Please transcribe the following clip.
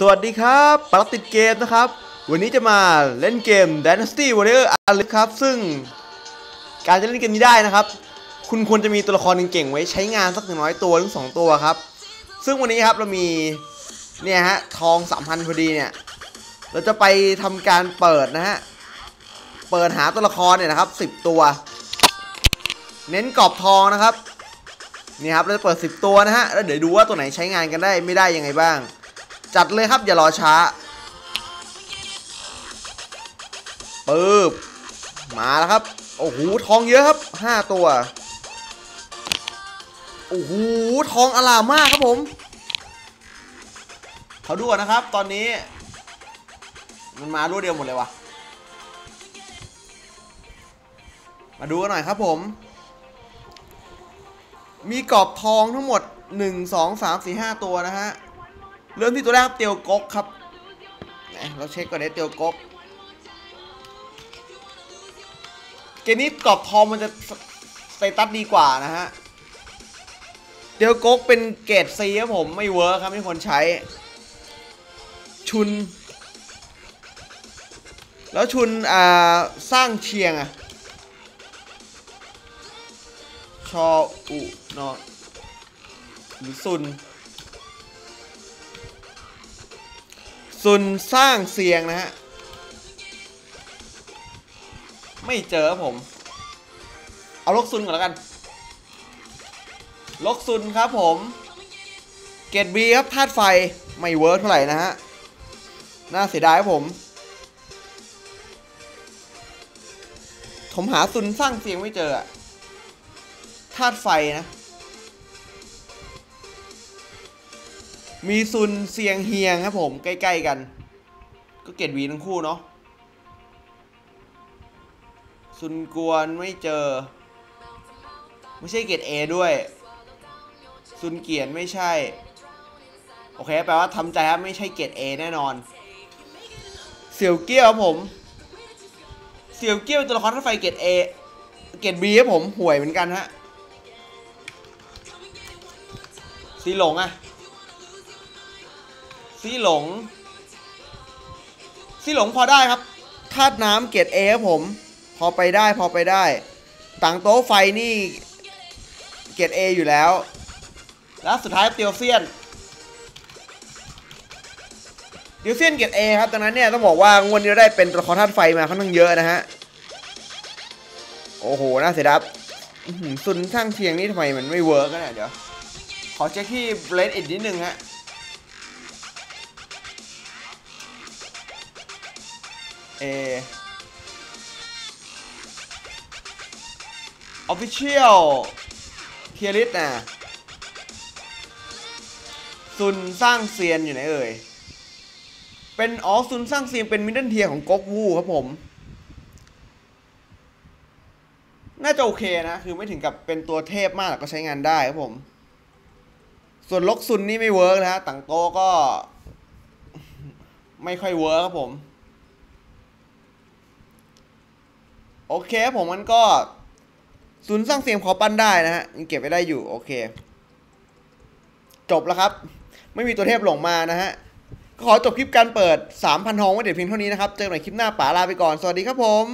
สวัสดีครับปรัติดเกมนะครับ วันนี้จะมาเล่นเกม Dynasty Warrior a l i ครับ ซึ่งการจะเล่นเกมนี้ได้นะครับ คุณควรจะมีตัวละครเก่งๆไว้ใช้งานสักหนึ่งร้อยตัวหรือสองตัวครับ ซึ่งวันนี้ครับเรามีเนี่ยฮะทองสามพันพอดีเนี่ย เราจะไปทำการเปิดนะฮะ เปิดหาตัวละครเนี่ยนะครับสิบตัว เน้นกรอบทองนะครับนี่ครับเราจะเปิด 10 ตัวนะฮะแล้วเดี๋ยวดูว่าตัวไหนใช้งานกันได้ไม่ได้ยังไงบ้าง จัดเลยครับอย่ารอช้าปึ๊บมาแล้วครับ โอ้โหทองเยอะครับ 5 ตัว โอ้โหทองอลามากครับผมเขาดูก่อนนะครับ ตอนนี้ มันมารวดเดียวหมดเลยวะมาดูกันหน่อยครับผม มีกรอบทองทั้งหมด 1 2 3 4 5 ตัวนะฮะ เริ่มที่ตัวแรกครับเตียวก๊กครับเราเช็คก่อนเนี่ยเตียวก๊กเกมนี้กรอบทองมันจะสเตตัสดีกว่านะฮะเตียวก๊กเป็นเกรดซีครับผมไม่เวิร์คครับไม่ควรใช้ ชุน แล้วชุนอ่าสร้างเชียงอะชออุนอหรือซุน ซุนสร้างเสียงนะฮะ ไม่เจอครับผม เอาลกซุนก่อนแล้วกัน ลกซุนครับผม เกตบีครับธาตุไฟไม่เวิร์กเท่าไหร่นะฮะ น่าเสียดายครับผม ผมหาซุนสร้างเสียงไม่เจออะธาตุไฟนะ มีซุนเซียงเฮียงครับผมใกล้ๆกัน ก็เกตวีทั้งคู่เนาะซุนกวนไม่เจอ ไม่ใช่เกตเอด้วย ซุนเกียนไม่ใช่ โอเคแปลว่าทำใจครับไม่ใช่เกตเอแน่นอน เสี่ยวเกี้ยวผม เสี่ยวเกี้ยวตัวละครธาตุไฟเกตเอเกตบีครับผมห่วยเหมือนกันฮะซีหลงอะ ซีหลง ซีหลงพอได้ครับธาตุน้ำเกรดเอครับผม พอไปได้พอไปได้ ต่างโต๊ะไฟนี่ เกรดเออยู่แล้ว แล้วสุดท้ายเตียวเซียนเตียวเซียนเกรดเอครับตอนนั้นเนี่ยต้องบอกว่างวดนี้เราได้เป็นตัวละครธาตุไฟมาค่อนข้างเยอะนะฮะ โอ้โห น่าเสียดายอื้อหือซุนสร้างเชียงนี่ทำไมมันไม่เวิร์กกันเนี่ยเดี๋ยว ขอเช็คที่เบรดอีกนิดนึงฮะ เอ Official เทียริสนะซุนสร้างเซียนอยู่ไหนเอ่ย เป็นอ๋อซุนสร้างเซียนเป็นมิดเดิลเทียของก๊กวูครับผม น่าจะโอเคนะ คือไม่ถึงกับเป็นตัวเทพมากแต่ก็ใช้งานได้ครับผม ส่วนลกซุนนี่ไม่เวิร์กนะฮะต่างโตก็ ไม่ค่อยเวิร์กครับผม โอเคผมมันก็ศูนย์สร้างเสียงขอปั้นได้นะฮะยังเก็บไว้ได้อยู่ โอเค จบแล้วครับ ไม่มีตัวเทพหลงมานะฮะขอจบคลิปการเปิด 3,000 ทองไว้เดี๋ยวเพียงเท่านี้นะครับ เจอกันใหม่คลิปหน้าป๋าลาไปก่อน สวัสดีครับผม